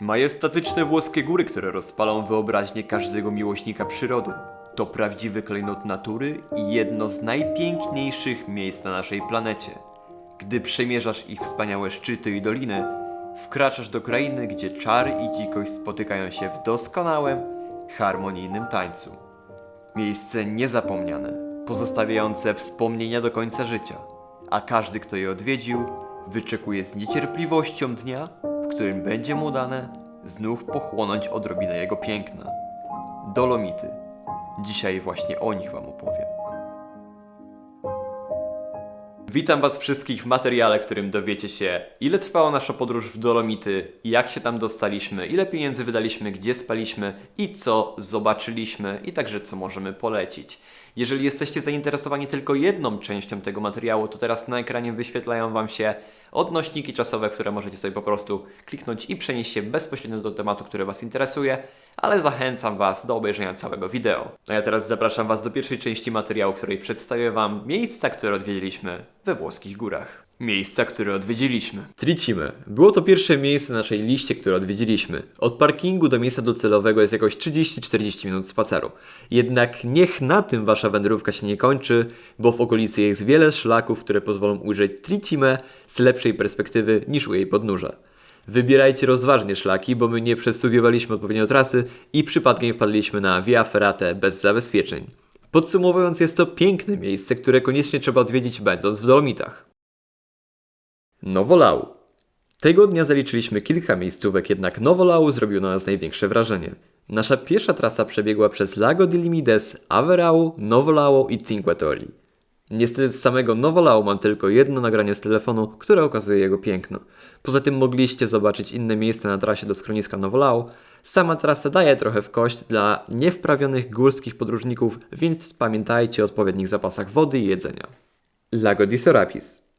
Majestatyczne włoskie góry, które rozpalą wyobraźnię każdego miłośnika przyrody. To prawdziwy klejnot natury i jedno z najpiękniejszych miejsc na naszej planecie. Gdy przemierzasz ich wspaniałe szczyty i doliny, wkraczasz do krainy, gdzie czar i dzikość spotykają się w doskonałym, harmonijnym tańcu. Miejsce niezapomniane, pozostawiające wspomnienia do końca życia, a każdy, kto je odwiedził, wyczekuje z niecierpliwością dnia, którym będzie mu dane znów pochłonąć odrobinę jego piękna. Dolomity. Dzisiaj właśnie o nich Wam opowiem. Witam Was wszystkich w materiale, w którym dowiecie się, ile trwała nasza podróż w Dolomity, jak się tam dostaliśmy, ile pieniędzy wydaliśmy, gdzie spaliśmy i co zobaczyliśmy, i także co możemy polecić. Jeżeli jesteście zainteresowani tylko jedną częścią tego materiału, to teraz na ekranie wyświetlają Wam się odnośniki czasowe, które możecie sobie po prostu kliknąć i przenieść się bezpośrednio do tematu, który Was interesuje, ale zachęcam Was do obejrzenia całego wideo. A ja teraz zapraszam Was do pierwszej części materiału, w której przedstawię Wam miejsca, które odwiedziliśmy we włoskich górach. Miejsca, które odwiedziliśmy. Tricime. Było to pierwsze miejsce na naszej liście, które odwiedziliśmy. Od parkingu do miejsca docelowego jest jakoś 30-40 minut spaceru. Jednak niech na tym Wasza wędrówka się nie kończy, bo w okolicy jest wiele szlaków, które pozwolą ujrzeć Tricime z lepszej perspektywy niż u jej podnóża. Wybierajcie rozważnie szlaki, bo my nie przestudiowaliśmy odpowiednio trasy i przypadkiem wpadliśmy na Via Ferrate bez zabezpieczeń. Podsumowując, jest to piękne miejsce, które koniecznie trzeba odwiedzić będąc w Dolomitach. Nowolau. Tego dnia zaliczyliśmy kilka miejscówek, jednak Nowolau zrobił na nas największe wrażenie. Nasza pierwsza trasa przebiegła przez Lago di Limides, Averau, Novolao i Cinque Torri. Niestety z samego Novolao mam tylko jedno nagranie z telefonu, które okazuje jego piękno. Poza tym mogliście zobaczyć inne miejsca na trasie do schroniska Novolao. Sama trasa daje trochę w kość dla niewprawionych górskich podróżników, więc pamiętajcie o odpowiednich zapasach wody i jedzenia. Lago di Sorapis.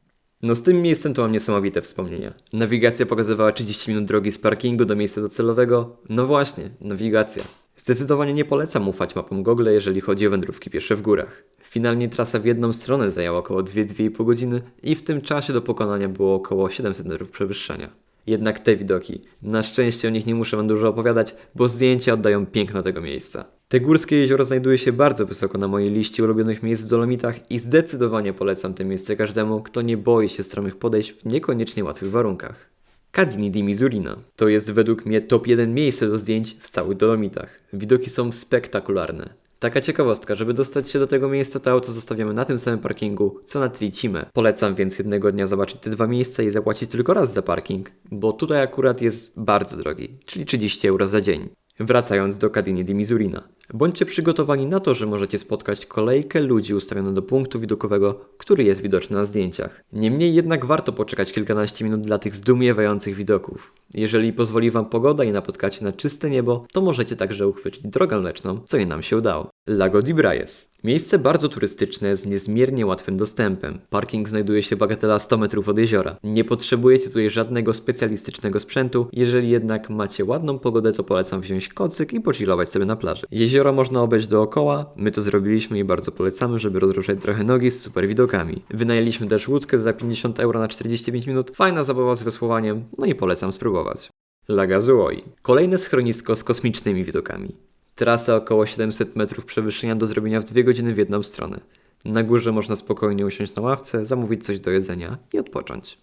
No z tym miejscem to mam niesamowite wspomnienia. Nawigacja pokazywała 30 minut drogi z parkingu do miejsca docelowego. No właśnie, nawigacja. Zdecydowanie nie polecam ufać mapom Google, jeżeli chodzi o wędrówki piesze w górach. Finalnie trasa w jedną stronę zajęła około 2-2,5 godziny i w tym czasie do pokonania było około 700 metrów przewyższenia. Jednak te widoki, na szczęście o nich nie muszę wam dużo opowiadać, bo zdjęcia oddają piękno tego miejsca. Te górskie jezioro znajduje się bardzo wysoko na mojej liście ulubionych miejsc w Dolomitach i zdecydowanie polecam to miejsce każdemu, kto nie boi się stromych podejść w niekoniecznie łatwych warunkach. Cadini di Misurina. To jest według mnie top 1 miejsce do zdjęć w całych Dolomitach. Widoki są spektakularne. Taka ciekawostka, żeby dostać się do tego miejsca, to auto zostawiamy na tym samym parkingu, co na Tricime. Polecam więc jednego dnia zobaczyć te dwa miejsca i zapłacić tylko raz za parking, bo tutaj akurat jest bardzo drogi, czyli 30 euro za dzień. Wracając do Cadini di Misurina. Bądźcie przygotowani na to, że możecie spotkać kolejkę ludzi ustawioną do punktu widokowego, który jest widoczny na zdjęciach. Niemniej jednak warto poczekać kilkanaście minut dla tych zdumiewających widoków. Jeżeli pozwoli Wam pogoda i napotkacie na czyste niebo, to możecie także uchwycić drogę mleczną, co i nam się udało. Lago di Braies. Miejsce bardzo turystyczne z niezmiernie łatwym dostępem. Parking znajduje się bagatela 100 metrów od jeziora. Nie potrzebujecie tutaj żadnego specjalistycznego sprzętu, jeżeli jednak macie ładną pogodę, to polecam wziąć kocyk i pochillować sobie na plaży. Można obejść dookoła, my to zrobiliśmy i bardzo polecamy, żeby rozruszać trochę nogi z super widokami. Wynajęliśmy też łódkę za 50 euro na 45 minut, fajna zabawa z wiosłowaniem, no i polecam spróbować. Laga Zuoi. Kolejne schronisko z kosmicznymi widokami. Trasa około 700 metrów przewyższenia do zrobienia w 2 godziny w jedną stronę. Na górze można spokojnie usiąść na ławce, zamówić coś do jedzenia i odpocząć.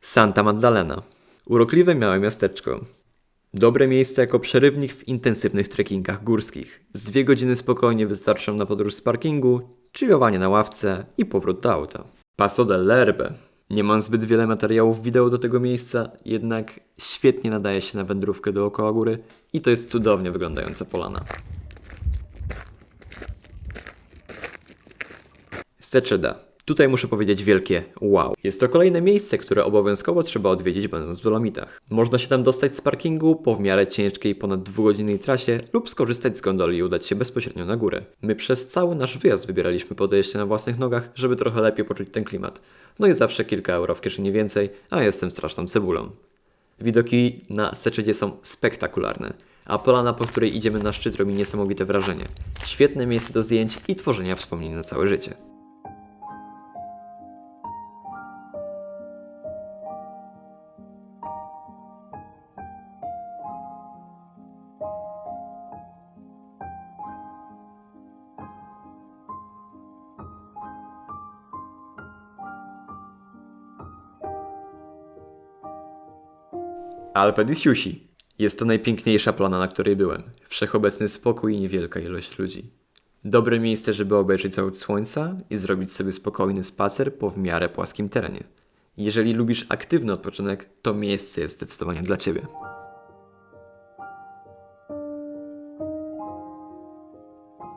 Santa Maddalena. Urokliwe małe miasteczko. Dobre miejsce jako przerywnik w intensywnych trekkingach górskich. Z dwie godziny spokojnie wystarczą na podróż z parkingu, chillowanie na ławce i powrót do auta. Paso dell'Erbe. Nie mam zbyt wiele materiałów wideo do tego miejsca, jednak świetnie nadaje się na wędrówkę dookoła góry i to jest cudownie wyglądająca polana. Seczeda. Tutaj muszę powiedzieć wielkie wow. Jest to kolejne miejsce, które obowiązkowo trzeba odwiedzić będąc w Dolomitach. Można się tam dostać z parkingu po w miarę ciężkiej ponad dwugodzinnej trasie lub skorzystać z gondoli i udać się bezpośrednio na górę. My przez cały nasz wyjazd wybieraliśmy podejście na własnych nogach, żeby trochę lepiej poczuć ten klimat. No i zawsze kilka euro w kieszeni więcej, a jestem straszną cebulą. Widoki na Seczedzie są spektakularne, a polana, po której idziemy na szczyt robi niesamowite wrażenie. Świetne miejsce do zdjęć i tworzenia wspomnień na całe życie. Alpe di Siusi. Jest to najpiękniejsza plana, na której byłem. Wszechobecny spokój i niewielka ilość ludzi. Dobre miejsce, żeby obejrzeć zachód słońca i zrobić sobie spokojny spacer po w miarę płaskim terenie. Jeżeli lubisz aktywny odpoczynek, to miejsce jest zdecydowanie dla Ciebie.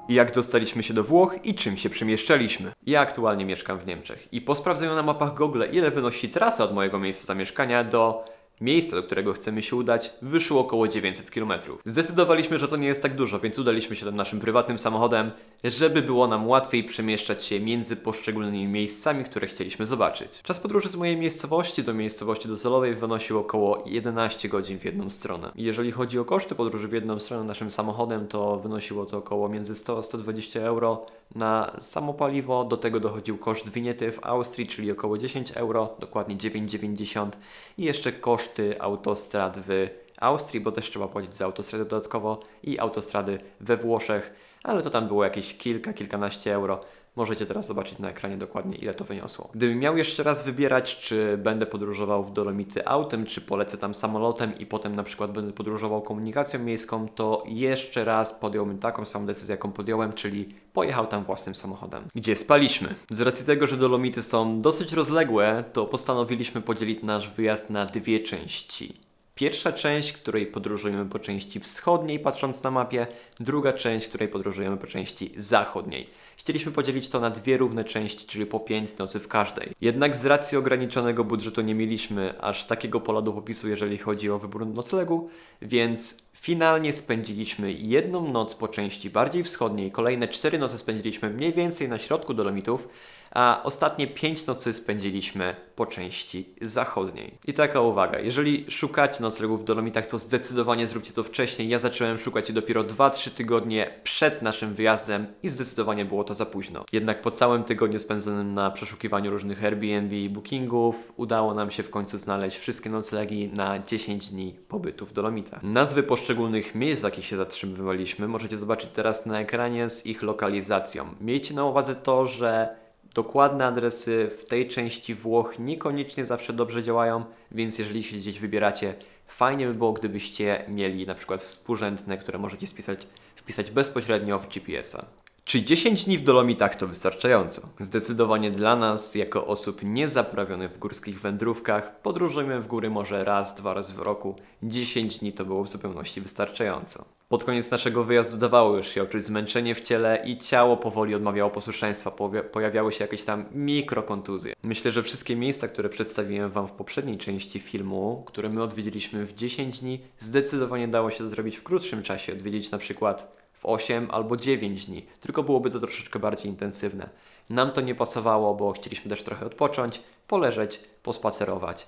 Jak dostaliśmy się do Włoch i czym się przemieszczaliśmy? Ja aktualnie mieszkam w Niemczech i po sprawdzeniu na mapach Google ile wynosi trasa od mojego miejsca zamieszkania do miejsca, do którego chcemy się udać, wyszło około 900 km. Zdecydowaliśmy, że to nie jest tak dużo, więc udaliśmy się tam naszym prywatnym samochodem, żeby było nam łatwiej przemieszczać się między poszczególnymi miejscami, które chcieliśmy zobaczyć. Czas podróży z mojej miejscowości do miejscowości docelowej wynosił około 11 godzin w jedną stronę. Jeżeli chodzi o koszty podróży w jedną stronę naszym samochodem, to wynosiło to około między 100 a 120 euro na samo paliwo. Do tego dochodził koszt winiety w Austrii, czyli około 10 euro, dokładnie 9,90 i jeszcze koszty autostrad w Austrii, bo też trzeba płacić za autostrady dodatkowo i autostrady we Włoszech, ale to tam było jakieś kilka, kilkanaście euro. Możecie teraz zobaczyć na ekranie dokładnie, ile to wyniosło. Gdybym miał jeszcze raz wybierać, czy będę podróżował w Dolomity autem, czy polecę tam samolotem i potem na przykład będę podróżował komunikacją miejską, to jeszcze raz podjąłbym taką samą decyzję, jaką podjąłem, czyli pojechał tam własnym samochodem. Gdzie spaliśmy? Z racji tego, że Dolomity są dosyć rozległe, to postanowiliśmy podzielić nasz wyjazd na dwie części. Pierwsza część, której podróżujemy po części wschodniej, patrząc na mapie, druga część, której podróżujemy po części zachodniej. Chcieliśmy podzielić to na dwie równe części, czyli po pięć nocy w każdej. Jednak z racji ograniczonego budżetu nie mieliśmy aż takiego pola do popisu, jeżeli chodzi o wybór noclegu, więc finalnie spędziliśmy jedną noc po części bardziej wschodniej, kolejne cztery noce spędziliśmy mniej więcej na środku Dolomitów, a ostatnie pięć nocy spędziliśmy po części zachodniej. I taka uwaga, jeżeli szukacie noclegów w Dolomitach, to zdecydowanie zróbcie to wcześniej. Ja zacząłem szukać je dopiero 2-3 tygodnie przed naszym wyjazdem i zdecydowanie było to za późno. Jednak po całym tygodniu spędzonym na przeszukiwaniu różnych Airbnb i bookingów, udało nam się w końcu znaleźć wszystkie noclegi na 10 dni pobytu w Dolomitach. Nazwy poszczególnych miejsc, w jakich się zatrzymywaliśmy, możecie zobaczyć teraz na ekranie z ich lokalizacją. Miejcie na uwadze to, że Dokładne adresy w tej części Włoch niekoniecznie zawsze dobrze działają, więc jeżeli się gdzieś wybieracie, fajnie by było, gdybyście mieli na przykład współrzędne, które możecie spisać, wpisać bezpośrednio w GPS-a. Czy 10 dni w Dolomitach to wystarczająco? Zdecydowanie dla nas, jako osób niezaprawionych w górskich wędrówkach, podróżujemy w góry może raz, dwa razy w roku. 10 dni to było w zupełności wystarczająco. Pod koniec naszego wyjazdu dawało już się odczuć zmęczenie w ciele i ciało powoli odmawiało posłuszeństwa, pojawiały się jakieś tam mikrokontuzje. Myślę, że wszystkie miejsca, które przedstawiłem Wam w poprzedniej części filmu, które my odwiedziliśmy w 10 dni, zdecydowanie dało się zrobić w krótszym czasie. Odwiedzić na przykład w 8 albo 9 dni, tylko byłoby to troszeczkę bardziej intensywne. Nam to nie pasowało, bo chcieliśmy też trochę odpocząć, poleżeć, pospacerować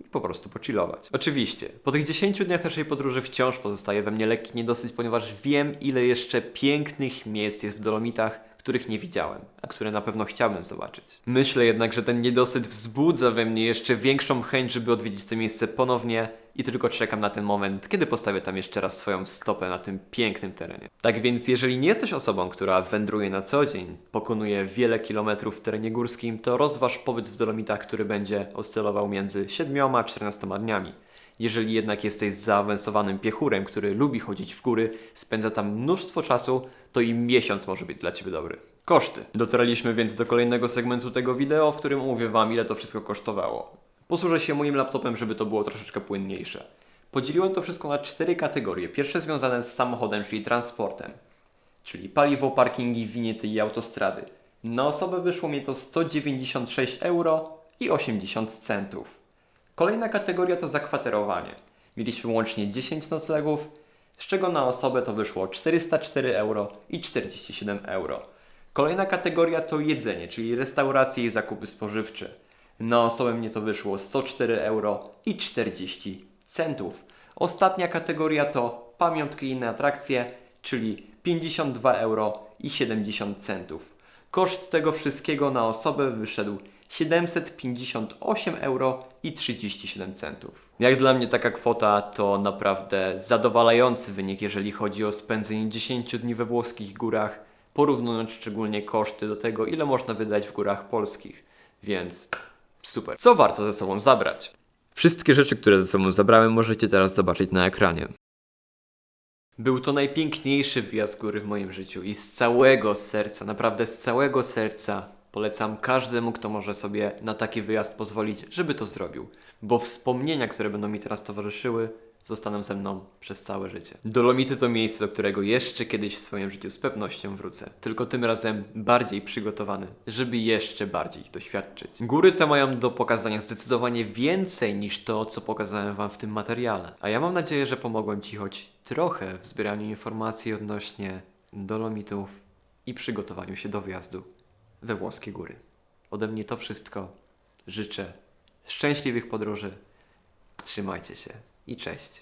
i po prostu pochillować. Oczywiście, po tych 10 dniach naszej podróży wciąż pozostaje we mnie lekki niedosyt, ponieważ wiem, ile jeszcze pięknych miejsc jest w Dolomitach, których nie widziałem, a które na pewno chciałbym zobaczyć. Myślę jednak, że ten niedosyt wzbudza we mnie jeszcze większą chęć, żeby odwiedzić to miejsce ponownie i tylko czekam na ten moment, kiedy postawię tam jeszcze raz swoją stopę na tym pięknym terenie. Tak więc, jeżeli nie jesteś osobą, która wędruje na co dzień, pokonuje wiele kilometrów w terenie górskim, to rozważ pobyt w Dolomitach, który będzie oscylował między 7 a 14 dniami. Jeżeli jednak jesteś zaawansowanym piechurem, który lubi chodzić w góry, spędza tam mnóstwo czasu, to i miesiąc może być dla Ciebie dobry. Koszty. Dotarliśmy więc do kolejnego segmentu tego wideo, w którym mówię Wam, ile to wszystko kosztowało. Posłużę się moim laptopem, żeby to było troszeczkę płynniejsze. Podzieliłem to wszystko na cztery kategorie. Pierwsze związane z samochodem, czyli transportem, czyli paliwo, parkingi, winiety i autostrady. Na osobę wyszło mi to 196 euro i 80 centów. Kolejna kategoria to zakwaterowanie. Mieliśmy łącznie 10 noclegów, z czego na osobę to wyszło 404 euro i 47 euro. Kolejna kategoria to jedzenie, czyli restauracje i zakupy spożywcze. Na osobę mnie to wyszło 104 euro i 40 centów. Ostatnia kategoria to pamiątki i inne atrakcje, czyli 52 euro i 70 centów. Koszt tego wszystkiego na osobę wyszedł 758 euro i 37 centów. Jak dla mnie taka kwota to naprawdę zadowalający wynik, jeżeli chodzi o spędzenie 10 dni we włoskich górach, porównując szczególnie koszty do tego, ile można wydać w górach polskich. Więc super. Co warto ze sobą zabrać? Wszystkie rzeczy, które ze sobą zabrałem, możecie teraz zobaczyć na ekranie. Był to najpiękniejszy wyjazd góry w moim życiu i z całego serca, naprawdę z całego serca polecam każdemu, kto może sobie na taki wyjazd pozwolić, żeby to zrobił. Bo wspomnienia, które będą mi teraz towarzyszyły, zostaną ze mną przez całe życie. Dolomity to miejsce, do którego jeszcze kiedyś w swoim życiu z pewnością wrócę. Tylko tym razem bardziej przygotowany, żeby jeszcze bardziej ich doświadczyć. Góry te mają do pokazania zdecydowanie więcej niż to, co pokazałem Wam w tym materiale. A ja mam nadzieję, że pomogłem Ci choć trochę w zbieraniu informacji odnośnie Dolomitów i przygotowaniu się do wjazdu we włoskie góry. Ode mnie to wszystko. Życzę szczęśliwych podróży. Trzymajcie się i cześć.